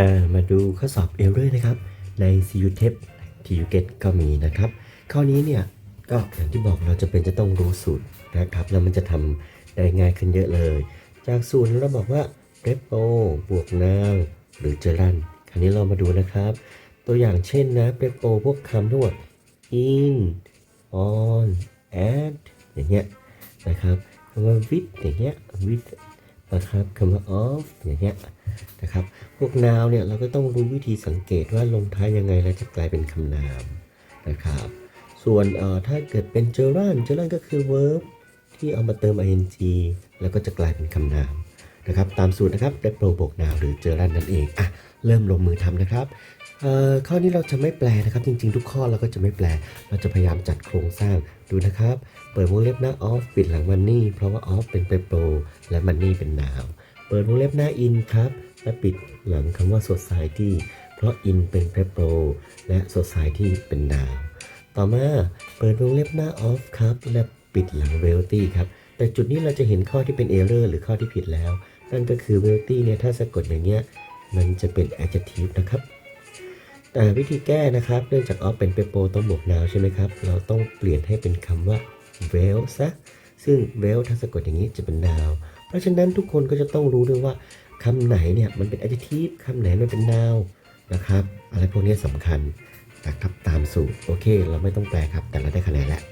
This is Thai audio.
อ่ามาดูข้อสอบเอลเลอร์นะครับ ใน CU t e p TU Get ก็มีนะครับ ข้อนี้เนี่ยก็อย่างที่บอกเราจะเป็นจะต้องรู้สูตรนะครับ แล้วมันจะทำได้ง่ายขึ้นเยอะเลย จากสูตรเราบอกว่า repo บวก now หรือ gerund คราวนี้เรามาดูนะครับ ตัวอย่างเช่นนะ repo พวกคำทั้งหมด in on at อย่างเงี้ยนะครับคำว่า with อย่างเงี้ย with นะครับคำว่า off อย่างเงี้ย นะครับพวก noun เนี่ยเราก็ต้องรู้วิธีสังเกตว่าลงท้ายยังไงแล้วจะกลายเป็นคำนามนะครับส่วนถ้าเกิดเป็น gerund gerund ก็คือ verb ที่เอามาเติม ing แล้วก็จะกลายเป็นคำนามนะครับตามสูตรนะครับ repo บก noun หรือ gerund นั่นเองอะเริ่มลงมือทำนะครับข้อนี้เราจะไม่แปลนะครับ จริงๆ ทุกข้อเราก็จะไม่แปล เราจะพยายามจัดโครงสร้างดูนะครับ เปิดวงเล็บหน้า off ปิดหลัง money เพราะว่า off เป็น repo และ money เป็น noun เปิดวงเล็บหน้า in ครับ และปิดหลังคำว่า society เพราะ in เป็น repo และ society เป็น noun ต่อมาเปิดวงเล็บหน้า off ครับ และปิดหลัง wealthy ครับ แต่จุดนี้เราจะเห็นข้อที่เป็น error หรือข้อที่ผิดแล้ว นั่นก็คือ wealthy เนี่ยถ้าสะกดอย่างเงี้ย มันจะเป็น adjective นะครับแต่วิธีแก้นะครับ เนื่องจาก off เป็น prepo ต้องบวก noun ใช่ไหมครับ เราต้องเปลี่ยนให้เป็นคำว่า well ซะ ซึ่ง well ถ้าสะกดอย่างนี้จะเป็น noun เพราะฉะนั้นทุกคนก็จะต้องรู้ด้วยว่าคำไหนเนี่ยมันเป็น adjective คำไหนมันเป็น noun นะครับ อะไรพวกนี้สำคัญนะครับตามสูตร โอเค เราไม่ต้องแปลครับ แต่เราได้คะแนนแล้ว